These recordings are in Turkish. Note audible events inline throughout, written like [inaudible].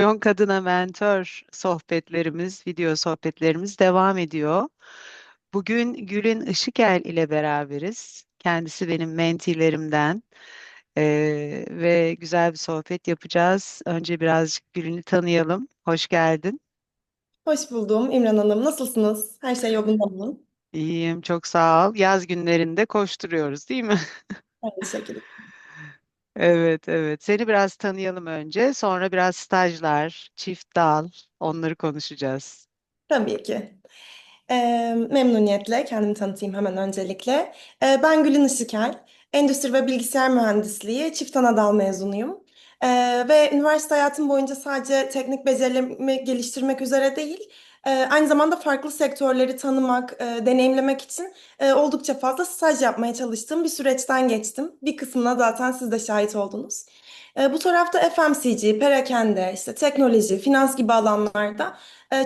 Yon Kadına Mentor sohbetlerimiz, video sohbetlerimiz devam ediyor. Bugün Gül'ün Işıkel ile beraberiz. Kendisi benim mentilerimden Ee, ve güzel bir sohbet yapacağız. Önce birazcık Gül'ünü tanıyalım. Hoş geldin. Hoş buldum İmran Hanım. Nasılsınız? Her şey yolunda mı? İyiyim, çok sağ ol. Yaz günlerinde koşturuyoruz, değil mi? Aynı şekilde. Evet, evet. Seni biraz tanıyalım önce. Sonra biraz stajlar, çift dal, onları konuşacağız. Tabii ki. Ee, memnuniyetle kendimi tanıtayım hemen öncelikle. Ee, ben Gülün Işıkel. Endüstri ve Bilgisayar Mühendisliği çift ana dal mezunuyum. Ee, ve üniversite hayatım boyunca sadece teknik becerilerimi geliştirmek üzere değil, e, aynı zamanda farklı sektörleri tanımak, e, deneyimlemek için e, oldukça fazla staj yapmaya çalıştığım bir süreçten geçtim. Bir kısmına zaten siz de şahit oldunuz. E, bu tarafta FMCG, perakende, işte teknoloji, finans gibi alanlarda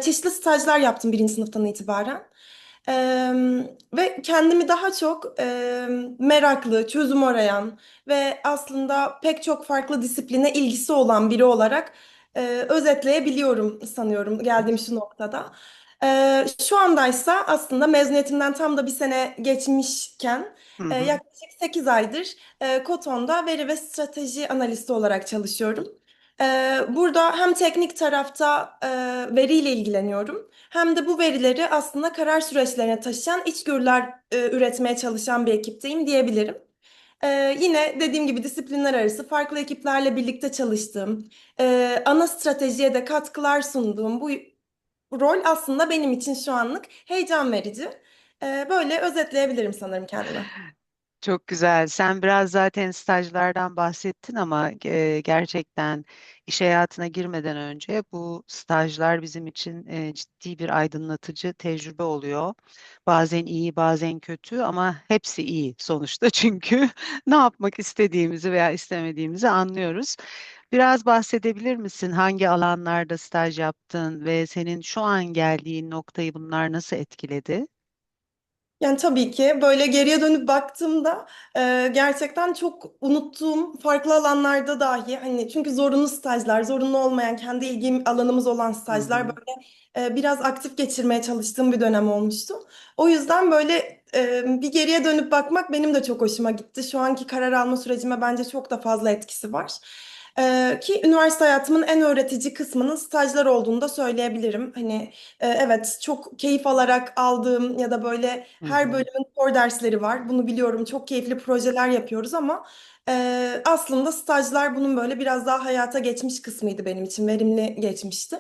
çeşitli stajlar yaptım birinci sınıftan itibaren. E, ve kendimi daha çok e, meraklı, çözüm arayan ve aslında pek çok farklı disipline ilgisi olan biri olarak e, özetleyebiliyorum sanıyorum geldiğim şu noktada. E, şu andaysa aslında mezuniyetimden tam da bir sene geçmişken Hı e, hı. yaklaşık 8 aydır e, Koton'da veri ve strateji analisti olarak çalışıyorum. E, burada hem teknik tarafta e, veriyle ilgileniyorum hem de bu verileri aslında karar süreçlerine taşıyan içgörüler e, üretmeye çalışan bir ekipteyim diyebilirim. E, yine dediğim gibi disiplinler arası farklı ekiplerle birlikte çalıştığım, e, ana stratejiye de katkılar sunduğum bu rol aslında benim için şu anlık heyecan verici. E, böyle özetleyebilirim sanırım kendimi. Çok güzel. Sen biraz zaten stajlardan bahsettin ama e, gerçekten iş hayatına girmeden önce bu stajlar bizim için e, ciddi bir aydınlatıcı tecrübe oluyor. Bazen iyi, bazen kötü ama hepsi iyi sonuçta [laughs] çünkü ne yapmak istediğimizi veya istemediğimizi anlıyoruz. Biraz bahsedebilir misin? Hangi alanlarda staj yaptın ve senin şu an geldiğin noktayı bunlar nasıl etkiledi? Yani tabii ki böyle geriye dönüp baktığımda e, gerçekten çok unuttuğum farklı alanlarda dahi hani çünkü zorunlu stajlar, zorunlu olmayan kendi ilgim alanımız olan stajlar böyle e, biraz aktif geçirmeye çalıştığım bir dönem olmuştu. O yüzden böyle e, bir geriye dönüp bakmak benim de çok hoşuma gitti. Şu anki karar alma sürecime bence çok da fazla etkisi var. E, ki üniversite hayatımın en öğretici kısmının stajlar olduğunu da söyleyebilirim. Hani ee, Evet, çok keyif alarak aldığım ya da böyle her bölümün core dersleri var. Bunu biliyorum. Çok keyifli projeler yapıyoruz ama e, aslında stajlar bunun böyle biraz daha hayata geçmiş kısmıydı benim için. Verimli geçmişti.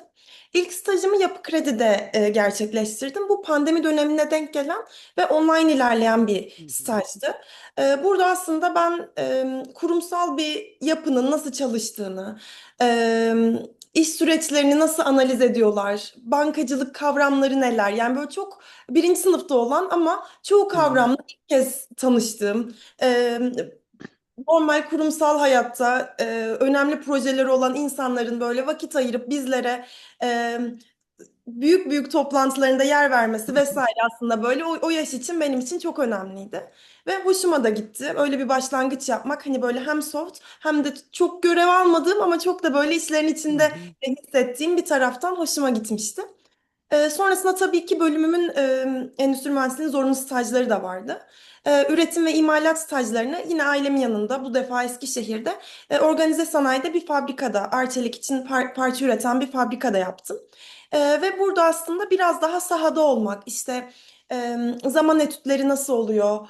İlk stajımı Yapı Kredi'de e, gerçekleştirdim. Bu pandemi dönemine denk gelen ve online ilerleyen bir stajdı. E, burada aslında ben e, kurumsal bir yapının nasıl çalıştığını, e, İş süreçlerini nasıl analiz ediyorlar? Bankacılık kavramları neler? Yani böyle çok birinci sınıfta olan ama çoğu kavramla ilk kez tanıştığım, e, normal kurumsal hayatta e, önemli projeleri olan insanların böyle vakit ayırıp bizlere e, büyük büyük toplantılarında yer vermesi vesaire aslında böyle o, o yaş için benim için çok önemliydi. Ve hoşuma da gitti. Öyle bir başlangıç yapmak hani böyle hem soft hem de çok görev almadığım ama çok da böyle işlerin içinde hissettiğim bir taraftan hoşuma gitmişti. Ee, sonrasında tabii ki bölümümün e, endüstri mühendisliğinin zorunlu stajları da vardı. Ee, üretim ve imalat stajlarını yine ailemin yanında bu defa Eskişehir'de e, organize sanayide bir fabrikada Arçelik için par- parça üreten bir fabrikada yaptım. Ee, ve burada aslında biraz daha sahada olmak işte zaman etütleri nasıl oluyor?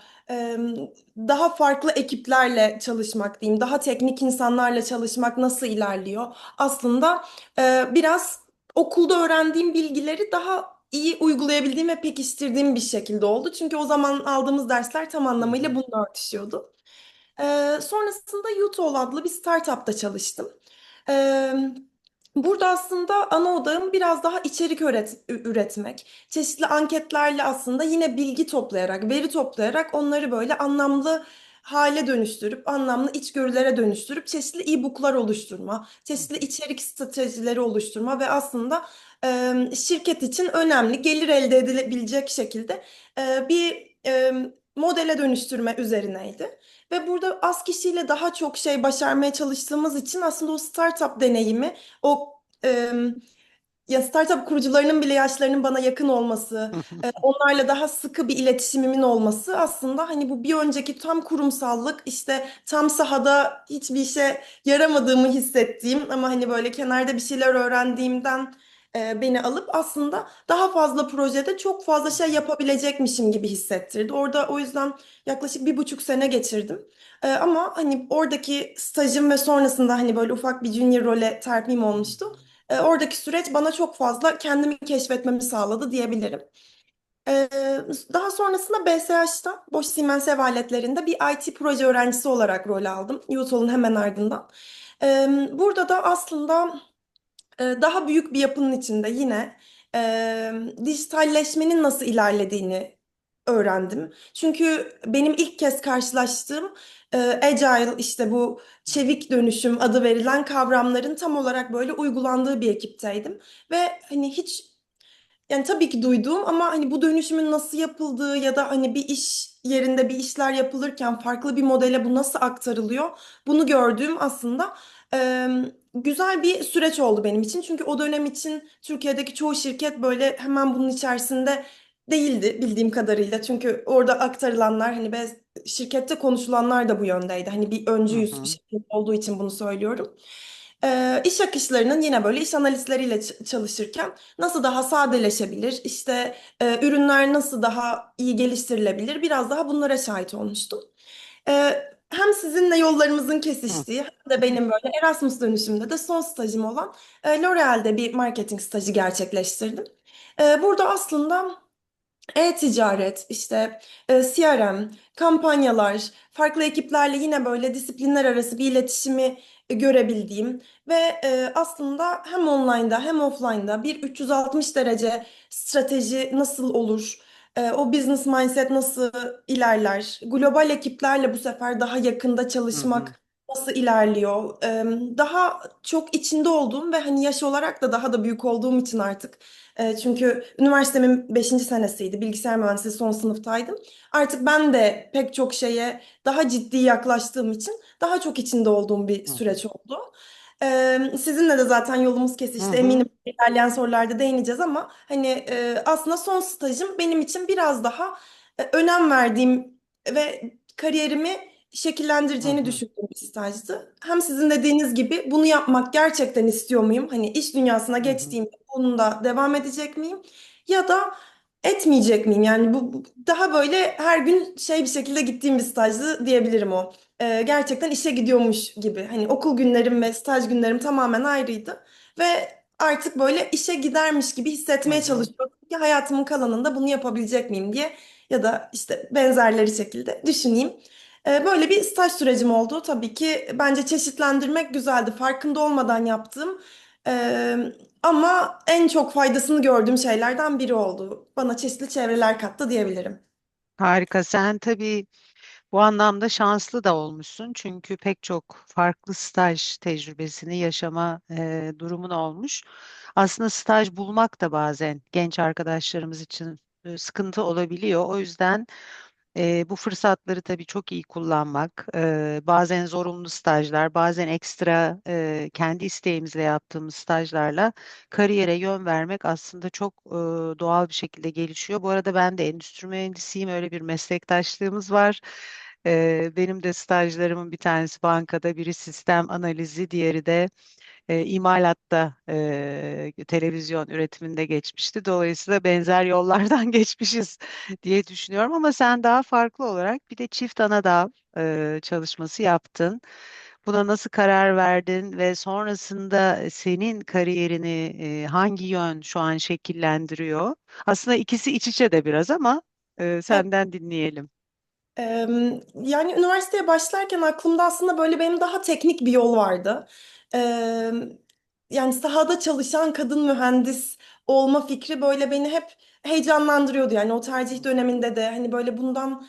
Daha farklı ekiplerle çalışmak diyeyim, daha teknik insanlarla çalışmak nasıl ilerliyor? Aslında biraz okulda öğrendiğim bilgileri daha iyi uygulayabildiğim ve pekiştirdiğim bir şekilde oldu. Çünkü o zaman aldığımız dersler tam anlamıyla bununla örtüşüyordu. Ee, sonrasında Utol adlı bir startupta çalıştım. Ee, burada aslında ana odağım biraz daha içerik öğret- üretmek. Çeşitli anketlerle aslında yine bilgi toplayarak, veri toplayarak onları böyle anlamlı hale dönüştürüp, anlamlı içgörülere dönüştürüp çeşitli e-book'lar oluşturma, çeşitli içerik stratejileri oluşturma ve aslında e, şirket için önemli gelir elde edilebilecek şekilde e, bir e, modele dönüştürme üzerineydi. Ve burada az kişiyle daha çok şey başarmaya çalıştığımız için aslında o startup deneyimi, o e, ya startup kurucularının bile yaşlarının bana yakın olması, e, onlarla daha sıkı bir iletişimimin olması aslında hani bu bir önceki tam kurumsallık işte tam sahada hiçbir işe yaramadığımı hissettiğim ama hani böyle kenarda bir şeyler öğrendiğimden e, beni alıp aslında daha fazla projede çok fazla şey yapabilecekmişim gibi hissettirdi. Orada o yüzden yaklaşık bir buçuk sene geçirdim. E, ama hani oradaki stajım ve sonrasında hani böyle ufak bir junior role terfim olmuştu. E, oradaki süreç bana çok fazla kendimi keşfetmemi sağladı diyebilirim. Daha sonrasında BSH'ta Bosch Siemens Ev Aletlerinde bir IT proje öğrencisi olarak rol aldım. UTOL'un hemen ardından. Burada da aslında daha büyük bir yapının içinde yine e, dijitalleşmenin nasıl ilerlediğini öğrendim. Çünkü benim ilk kez karşılaştığım e, Agile işte bu çevik dönüşüm adı verilen kavramların tam olarak böyle uygulandığı bir ekipteydim. Ve hani hiç yani tabii ki duyduğum ama hani bu dönüşümün nasıl yapıldığı ya da hani bir iş yerinde bir işler yapılırken farklı bir modele bu nasıl aktarılıyor bunu gördüğüm aslında güzel bir süreç oldu benim için. Çünkü o dönem için Türkiye'deki çoğu şirket böyle hemen bunun içerisinde değildi bildiğim kadarıyla. Çünkü orada aktarılanlar hani ve şirkette konuşulanlar da bu yöndeydi. Hani bir Hı öncü hı, şirket olduğu için bunu söylüyorum. Ee, iş akışlarının yine böyle iş analistleriyle çalışırken nasıl daha sadeleşebilir, işte e, ürünler nasıl daha iyi geliştirilebilir, biraz daha bunlara şahit olmuştum. Ee, hem sizinle yollarımızın kesiştiği hem de benim böyle Erasmus dönüşümde de son stajım olan e, L'Oréal'de bir marketing stajı gerçekleştirdim. Ee, burada aslında e-ticaret, işte e, CRM, kampanyalar, farklı ekiplerle yine böyle disiplinler arası bir iletişimi e, görebildiğim ve e, aslında hem online'da hem offline'da bir 360 derece strateji nasıl olur, e, o business mindset nasıl ilerler, global ekiplerle bu sefer daha yakında hı hı, çalışmak nasıl ilerliyor, E, daha çok içinde olduğum ve hani yaş olarak da daha da büyük olduğum için artık e, çünkü üniversitemin beşinci senesiydi. Bilgisayar mühendisliği son sınıftaydım. Artık ben de pek çok şeye daha ciddi yaklaştığım için daha çok içinde olduğum bir hı hı, süreç oldu. Sizinle de zaten yolumuz hı kesişti. hı, Eminim ilerleyen sorularda değineceğiz ama hani e, aslında son stajım benim için biraz daha e, önem verdiğim ve kariyerimi hı şekillendireceğini hı, düşündüğüm bir stajdı. Hem sizin dediğiniz gibi bunu yapmak gerçekten istiyor muyum? Hani iş dünyasına hı hı, geçtiğimde bununla devam edecek miyim? Ya da etmeyecek miyim? Yani bu bu- daha böyle her gün şey bir şekilde gittiğim bir stajdı diyebilirim o. Ee, gerçekten işe gidiyormuş gibi. Hani okul günlerim ve staj günlerim tamamen ayrıydı. Ve artık böyle işe gidermiş gibi hissetmeye çalışıyordum ki hayatımın kalanında bunu yapabilecek miyim diye ya da işte benzerleri şekilde düşüneyim. Ee, Böyle bir staj sürecim oldu. Tabii ki bence çeşitlendirmek güzeldi. Farkında olmadan yaptığım ee, ama en çok faydasını gördüğüm şeylerden biri oldu. Bana çeşitli çevreler kattı diyebilirim. Harika. Sen tabii bu anlamda şanslı da olmuşsun. Çünkü pek çok farklı staj tecrübesini yaşama e, durumun olmuş. Aslında staj bulmak da bazen genç arkadaşlarımız için e, sıkıntı olabiliyor. O yüzden e, bu fırsatları tabii çok iyi kullanmak, e, bazen zorunlu stajlar, bazen ekstra e, kendi isteğimizle yaptığımız stajlarla kariyere yön vermek aslında çok e, doğal bir şekilde gelişiyor. Bu arada ben de endüstri mühendisiyim, öyle bir meslektaşlığımız var. E, benim de stajlarımın bir tanesi bankada, biri sistem analizi, diğeri de e, imalatta e, televizyon üretiminde geçmişti. Dolayısıyla benzer yollardan [laughs] geçmişiz diye düşünüyorum ama sen daha farklı olarak bir de çift anadal e, çalışması yaptın. Buna nasıl karar verdin ve sonrasında senin kariyerini e, hangi yön şu an şekillendiriyor? Aslında ikisi iç içe de biraz ama e, senden dinleyelim. Yani üniversiteye başlarken aklımda aslında böyle benim daha teknik bir yol vardı. Yani sahada çalışan kadın mühendis olma fikri böyle beni hep heyecanlandırıyordu. Yani o tercih döneminde de hani böyle bundan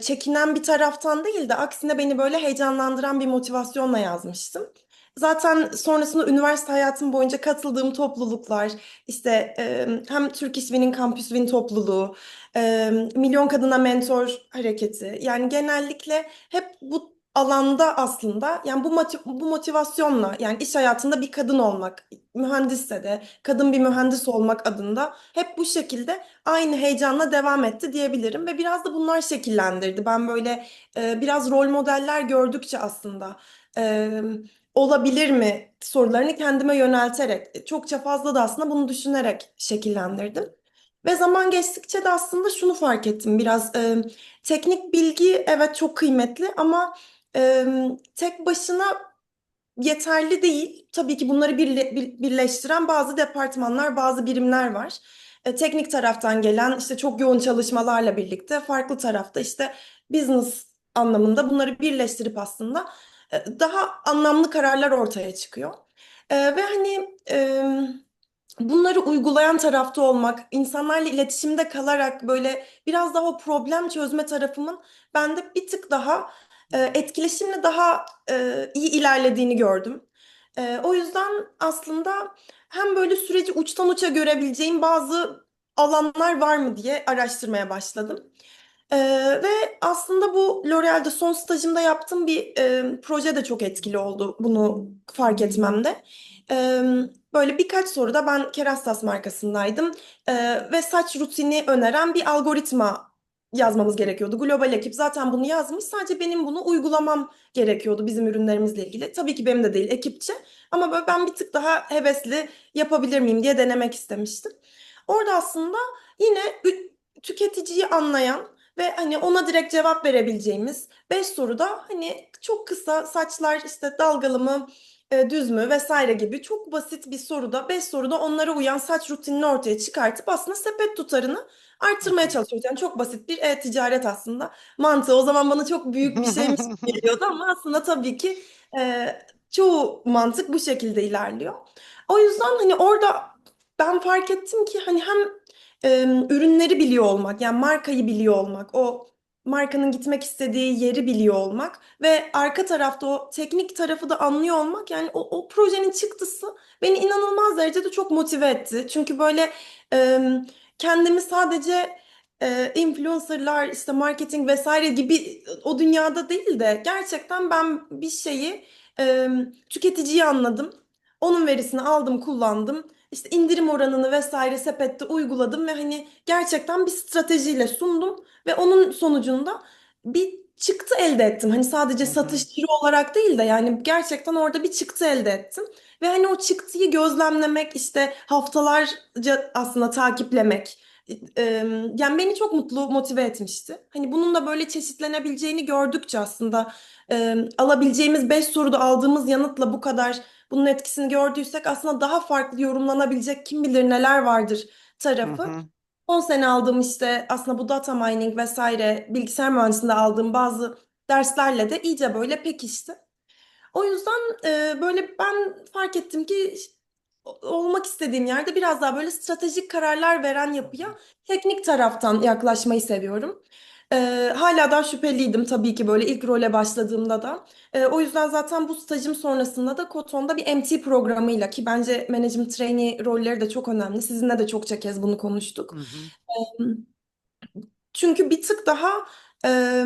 çekinen bir taraftan değil de aksine beni böyle heyecanlandıran bir motivasyonla yazmıştım. Zaten sonrasında üniversite hayatım boyunca katıldığım topluluklar, işte eee, hem Türk İş Win'in Campus Win topluluğu, e, Milyon Kadına Mentor Hareketi. Yani genellikle hep bu alanda aslında yani bu motiv- bu motivasyonla yani iş hayatında bir kadın olmak, mühendisse de kadın bir mühendis olmak adında hep bu şekilde aynı heyecanla devam etti diyebilirim ve biraz da bunlar şekillendirdi. Ben böyle e, biraz rol modeller gördükçe aslında e, olabilir mi sorularını kendime yönelterek e, çokça fazla da aslında bunu düşünerek şekillendirdim. Ve zaman geçtikçe de aslında şunu fark ettim biraz e, teknik bilgi evet çok kıymetli ama e, tek başına yeterli değil. Tabii ki bunları birle- bir- birleştiren bazı departmanlar, bazı birimler var. E, teknik taraftan gelen işte çok yoğun çalışmalarla birlikte farklı tarafta işte business anlamında bunları birleştirip aslında daha anlamlı kararlar ortaya çıkıyor. E, ve hani e, bunları uygulayan tarafta olmak, insanlarla iletişimde kalarak böyle biraz daha o problem çözme tarafımın bende bir tık daha e, etkileşimle daha e, iyi ilerlediğini gördüm. E, o yüzden aslında hem böyle süreci uçtan uça görebileceğim bazı alanlar var mı diye araştırmaya başladım. Ee, ve aslında bu L'Oréal'de son stajımda yaptığım bir e, proje de çok etkili oldu bunu fark etmemde. Ee, böyle birkaç soruda ben Kerastase markasındaydım Ee, ve saç rutini öneren bir algoritma yazmamız gerekiyordu. Global ekip zaten bunu yazmış. Sadece benim bunu uygulamam gerekiyordu bizim ürünlerimizle ilgili. Tabii ki benim de değil ekipçe ama böyle ben bir tık daha hevesli yapabilir miyim diye denemek istemiştim. Orada aslında yine tüketiciyi anlayan ve hani ona direkt cevap verebileceğimiz 5 soruda hani çok kısa saçlar işte dalgalı mı e, düz mü vesaire gibi çok basit bir soruda 5 soruda onlara uyan saç rutinini ortaya çıkartıp aslında sepet tutarını artırmaya çalışıyoruz. Yani çok basit bir e-ticaret aslında mantığı. O zaman bana çok büyük bir şeymiş [laughs] geliyordu ama aslında tabii ki e, çoğu mantık bu şekilde ilerliyor. O yüzden hani orada ben fark ettim ki hani hem ürünleri biliyor olmak, yani markayı biliyor olmak, o markanın gitmek istediği yeri biliyor olmak ve arka tarafta o teknik tarafı da anlıyor olmak yani o, o projenin çıktısı beni inanılmaz derecede çok motive etti. Çünkü böyle e, kendimi sadece e, influencerlar işte marketing vesaire gibi o dünyada değil de gerçekten ben bir şeyi e, tüketiciyi anladım. Onun verisini aldım, kullandım. İşte indirim oranını vesaire sepette uyguladım ve hani gerçekten bir stratejiyle sundum ve onun sonucunda bir çıktı elde ettim. Hani sadece hı, satışçı olarak değil de yani gerçekten orada bir çıktı elde ettim. Ve hani o çıktıyı gözlemlemek işte haftalarca aslında takiplemek e, yani beni çok mutlu motive etmişti. Hani bunun da böyle çeşitlenebileceğini gördükçe aslında alabileceğimiz 5 soruda aldığımız yanıtla bu kadar bunun etkisini gördüysek aslında daha farklı yorumlanabilecek kim bilir neler vardır hı tarafı. hı. 10 sene aldığım işte aslında bu data mining vesaire bilgisayar mühendisliğinde aldığım bazı derslerle de iyice böyle pekişti. O yüzden e, böyle ben fark ettim ki olmak istediğim yerde biraz daha böyle stratejik kararlar veren yapıya teknik taraftan yaklaşmayı seviyorum. E, hala daha şüpheliydim tabii ki böyle ilk role başladığımda da. E, o yüzden zaten bu stajım sonrasında da Koton'da bir MT programıyla ki bence management trainee rolleri de çok önemli. Sizinle de çokça kez bunu Hı konuştuk. hı. Çünkü bir tık daha e,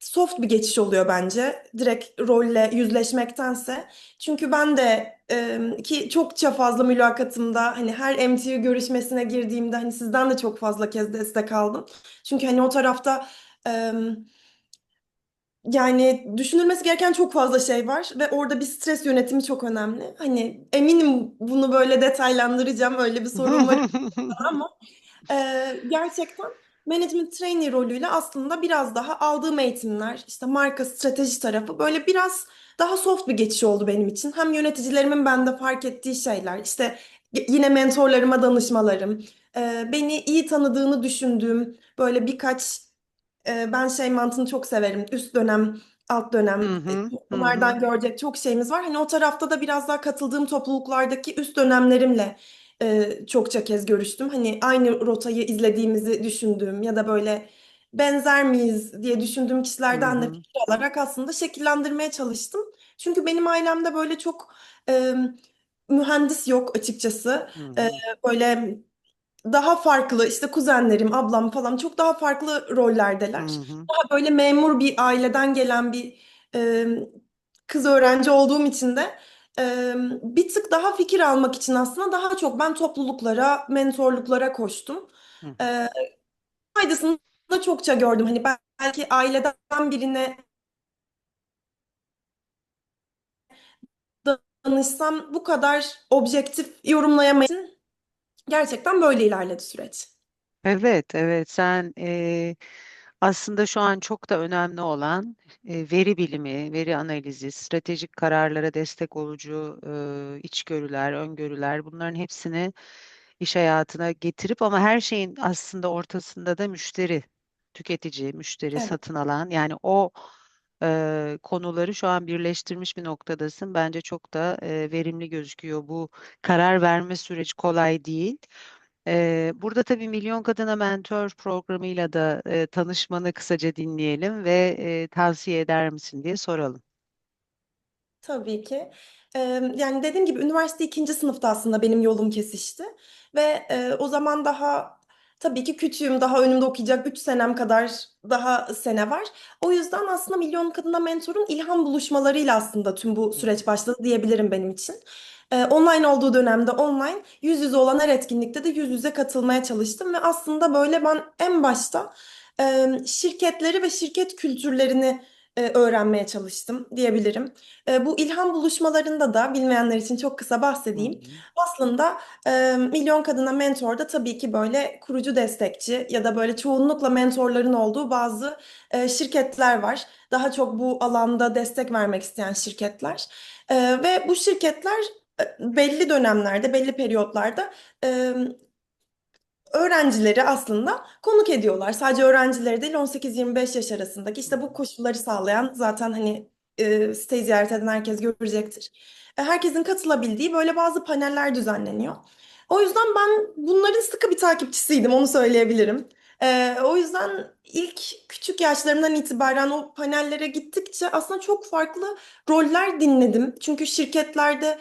soft bir geçiş oluyor bence. Direkt rolle yüzleşmektense. Çünkü ben de e, ki çokça fazla mülakatımda hani her MTV görüşmesine girdiğimde hani sizden de çok fazla kez destek aldım. Çünkü hani o tarafta e, yani düşünülmesi gereken çok fazla şey var ve orada bir stres yönetimi çok önemli. Hani eminim bunu böyle detaylandıracağım. Öyle bir sorun var [laughs] ama ee, gerçekten management trainee rolüyle aslında biraz daha aldığım eğitimler, işte marka strateji tarafı böyle biraz daha soft bir geçiş oldu benim için. Hem yöneticilerimin bende fark ettiği şeyler, işte yine mentorlarıma danışmalarım, beni iyi tanıdığını düşündüğüm böyle birkaç ben şey mantığını çok severim. Üst dönem, alt dönem. hı, hı, görecek çok şeyimiz var. Hani o tarafta da biraz daha katıldığım topluluklardaki üst dönemlerimle e, çokça kez görüştüm. Hani aynı rotayı izlediğimizi düşündüğüm ya da böyle benzer miyiz diye düşündüğüm kişilerden de fikir alarak aslında şekillendirmeye çalıştım. Çünkü benim ailemde böyle çok e, mühendis yok açıkçası. E, böyle daha farklı işte kuzenlerim, ablam falan çok daha farklı hı rollerdeler. hı, Daha böyle memur bir aileden gelen bir e, kız öğrenci olduğum için de e, bir tık daha fikir almak için aslında daha çok ben topluluklara, mentorluklara koştum. Hı. E, faydasını da çokça gördüm. Hani belki aileden birine danışsam bu kadar objektif yorumlayamayız. Gerçekten böyle ilerledi süreç. Evet, evet. Sen eee, aslında şu an çok da önemli olan e, veri bilimi, veri analizi, stratejik kararlara destek olucu e, içgörüler, öngörüler bunların hepsini iş hayatına getirip ama her şeyin aslında ortasında da müşteri, tüketici, müşteri, Evet, satın alan yani o e, konuları şu an birleştirmiş bir noktadasın. Bence çok da e, verimli gözüküyor. Bu karar verme süreci kolay değil. Ee, burada tabii Milyon Kadına Mentor programıyla da e, tanışmanı kısaca dinleyelim ve e, tavsiye eder misin diye soralım. tabii ki. Ee, yani dediğim gibi üniversite ikinci sınıfta aslında benim yolum kesişti. Ve e, o zaman daha tabii ki küçüğüm. Daha önümde okuyacak 3 senem kadar daha sene var. O yüzden aslında Milyon Kadına Mentor'un ilham buluşmalarıyla aslında tüm bu süreç başladı diyebilirim benim için. Ee, online olduğu dönemde online, yüz yüze olan her etkinlikte de yüz yüze katılmaya çalıştım. Ve aslında böyle ben en başta e, şirketleri ve şirket kültürlerini e, öğrenmeye çalıştım diyebilirim. E, bu ilham buluşmalarında da bilmeyenler için çok kısa hı bahsedeyim. hı, Aslında e, Milyon Kadına Mentor'da tabii ki böyle kurucu destekçi ya da böyle çoğunlukla mentorların olduğu bazı e, şirketler var. Daha çok bu alanda destek vermek isteyen şirketler. E, ve bu şirketler e, belli dönemlerde, belli periyotlarda e, öğrencileri aslında konuk ediyorlar. Sadece öğrencileri değil 18-25 yaş arasındaki işte bu koşulları sağlayan zaten hani e, siteyi ziyaret eden herkes görecektir. E, herkesin katılabildiği böyle bazı paneller düzenleniyor. O yüzden ben bunların sıkı bir takipçisiydim onu söyleyebilirim. E, o yüzden ilk küçük yaşlarımdan itibaren o panellere gittikçe aslında çok farklı roller dinledim. Çünkü şirketlerde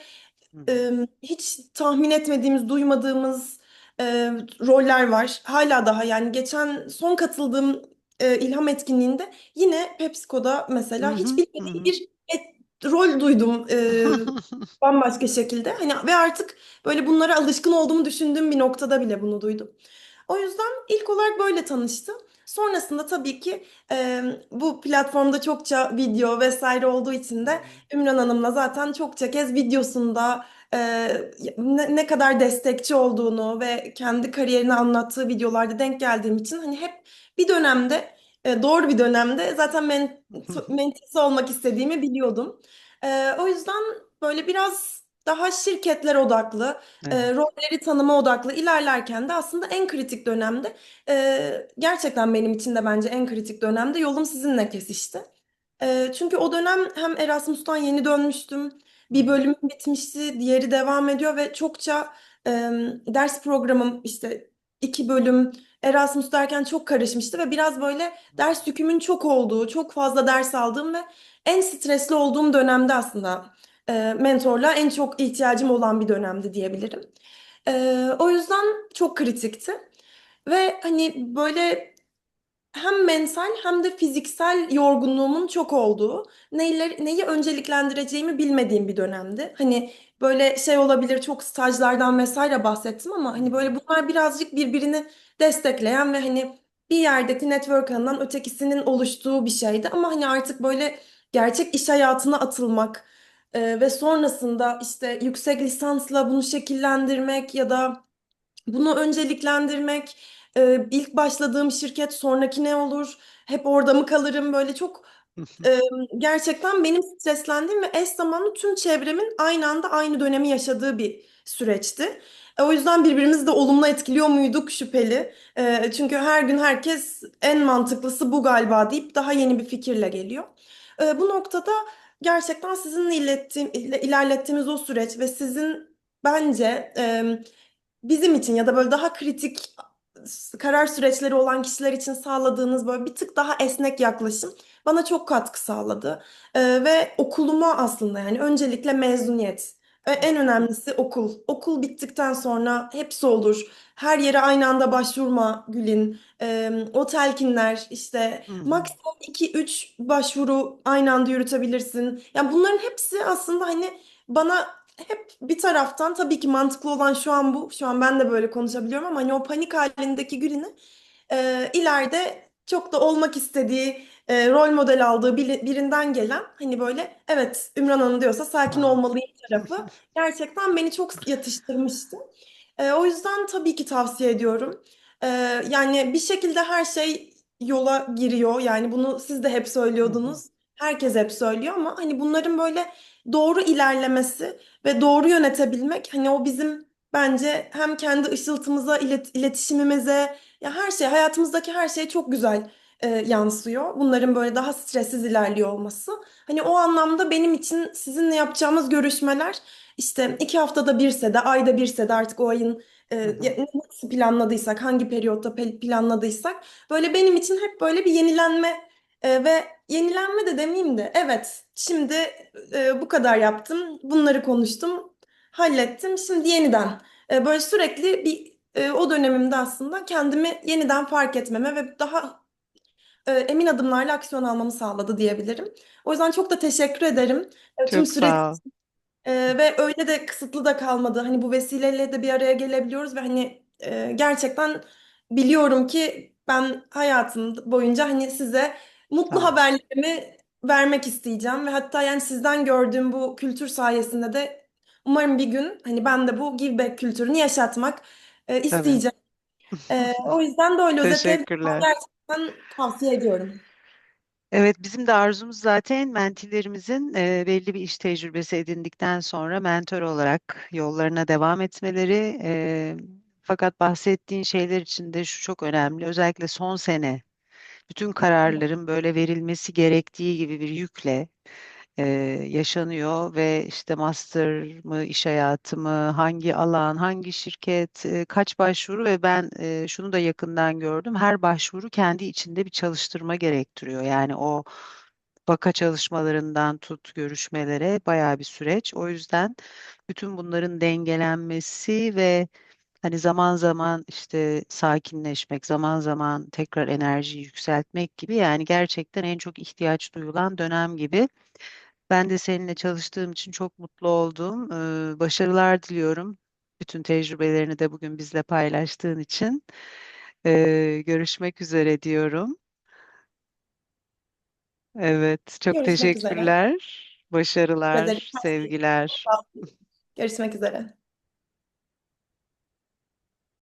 e, hiç tahmin etmediğimiz, duymadığımız e, roller var. Hala daha yani geçen son katıldığım e, ilham etkinliğinde yine PepsiCo'da mesela hiç bilmediğim bir et- rol duydum e, [laughs] bambaşka şekilde. Hani ve artık böyle bunlara alışkın olduğumu düşündüğüm bir noktada bile bunu duydum. O yüzden ilk olarak böyle tanıştım. Sonrasında tabii ki e, bu platformda çokça video vesaire olduğu için de Ümran Hanım'la zaten çokça kez videosunda e, ne, ne kadar destekçi olduğunu ve kendi kariyerini anlattığı videolarda denk geldiğim için hani hep bir dönemde e, doğru bir dönemde zaten men hı. mentisi olmak istediğimi biliyordum. E, o yüzden böyle biraz daha şirketler odaklı, Evet. e, rolleri tanıma odaklı ilerlerken de aslında en kritik dönemde e, gerçekten benim için de bence en kritik dönemde yolum sizinle kesişti. E, çünkü o dönem hem Erasmus'tan yeni dönmüştüm. Bir bölümüm bitmişti, diğeri devam ediyor ve çokça e, ders programım işte iki bölüm Erasmus derken çok karışmıştı ve biraz böyle ders yükümün çok olduğu, çok fazla ders aldığım ve en stresli olduğum dönemde aslında e, mentorla en çok ihtiyacım olan bir dönemdi diyebilirim. E, o yüzden çok kritikti. Ve hani böyle hem mental hem de fiziksel yorgunluğumun çok olduğu, neyi, neyi önceliklendireceğimi bilmediğim bir dönemdi. Hani böyle şey olabilir çok stajlardan vesaire bahsettim ama hani böyle bunlar birazcık birbirini destekleyen ve hani bir yerdeki network ötekisinin oluştuğu bir şeydi. Ama hani artık böyle gerçek iş hayatına atılmak e, ve sonrasında işte yüksek lisansla bunu şekillendirmek ya da bunu önceliklendirmek, e, ilk başladığım şirket sonraki ne olur, hep orada mı kalırım böyle çok [laughs] e, gerçekten benim streslendiğim ve eş zamanlı tüm çevremin aynı anda aynı dönemi yaşadığı bir süreçti. E, o yüzden birbirimizi de olumlu etkiliyor muyduk şüpheli. E, çünkü her gün herkes en mantıklısı bu galiba deyip daha yeni bir fikirle geliyor. E, bu noktada gerçekten sizinle ilettiğim, ilerlettiğimiz o süreç ve sizin bence bizim için ya da böyle daha kritik karar süreçleri olan kişiler için sağladığınız böyle bir tık daha esnek yaklaşım bana çok katkı sağladı. Ee, ve okuluma aslında yani öncelikle mezuniyet E, En önemlisi okul. Okul bittikten sonra hepsi olur. Her yere aynı anda başvurma Gül'in. E, o telkinler işte Hı hı. maksimum iki üç başvuru aynı anda yürütebilirsin. Yani bunların hepsi aslında hani bana hep bir taraftan tabii ki mantıklı olan şu an bu. Şu an ben de böyle konuşabiliyorum ama hani o panik halindeki Gül'ünü e, ileride çok da olmak istediği e, rol model aldığı biri- birinden gelen hani böyle evet Ümran Hanım diyorsa sakin olmalıyım tarafı gerçekten beni çok yatıştırmıştı. E, o yüzden tabii ki tavsiye ediyorum. E, yani bir şekilde her şey yola giriyor. Yani bunu siz de hep söylüyordunuz. Herkes hep söylüyor ama hani bunların böyle doğru ilerlemesi ve doğru yönetebilmek hani o bizim bence hem kendi ışıltımıza, ilet- iletişimimize ya her şey hayatımızdaki her şeye çok güzel e, yansıyor. Bunların böyle daha stressiz ilerliyor olması. Hani o anlamda benim için sizinle yapacağımız görüşmeler işte iki haftada birse de ayda birse de artık o ayın e, nasıl planladıysak hangi periyotta pe- planladıysak böyle benim için hep böyle bir yenilenme e, ve yenilenme de demeyeyim de evet şimdi e, bu kadar yaptım bunları konuştum hallettim şimdi yeniden e, böyle sürekli bir e, o dönemimde aslında kendimi yeniden fark etmeme ve daha emin adımlarla aksiyon almamı sağladı diyebilirim. O yüzden çok da teşekkür ederim e, tüm Çok süreç sağ ol. e, ve öyle de kısıtlı da kalmadı. Hani bu vesileyle de bir araya gelebiliyoruz ve hani e, gerçekten biliyorum ki ben hayatım boyunca hani size mutlu Sağ ol. haberlerimi vermek isteyeceğim ve hatta yani sizden gördüğüm bu kültür sayesinde de umarım bir gün hani ben de bu give back kültürünü yaşatmak e, Tabii. isteyeceğim. E, o yüzden böyle özetleyebilirim. Teşekkürler. Gerçekten tavsiye ediyorum. Evet, bizim de arzumuz zaten mentilerimizin e, belli bir iş tecrübesi edindikten sonra mentor olarak yollarına devam etmeleri. e, fakat bahsettiğin şeyler için de şu çok önemli. Özellikle son sene bütün kararların böyle verilmesi gerektiği gibi bir yükle e, yaşanıyor ve işte master mı, iş hayatı mı, hangi alan, hangi şirket, e, kaç başvuru ve ben e, şunu da yakından gördüm. Her başvuru kendi içinde bir çalıştırma gerektiriyor. Yani o vaka çalışmalarından tut görüşmelere bayağı bir süreç. O yüzden bütün bunların dengelenmesi ve Hani zaman zaman işte sakinleşmek, zaman zaman tekrar enerjiyi yükseltmek gibi yani gerçekten en çok ihtiyaç duyulan dönem gibi. Ben de seninle çalıştığım için çok mutlu oldum. Ee, başarılar diliyorum. Bütün tecrübelerini de bugün bizle paylaştığın için. Ee, görüşmek üzere diyorum. Evet, çok Görüşmek üzere. teşekkürler. Teşekkür ederim. Başarılar, sevgiler. Görüşmek üzere.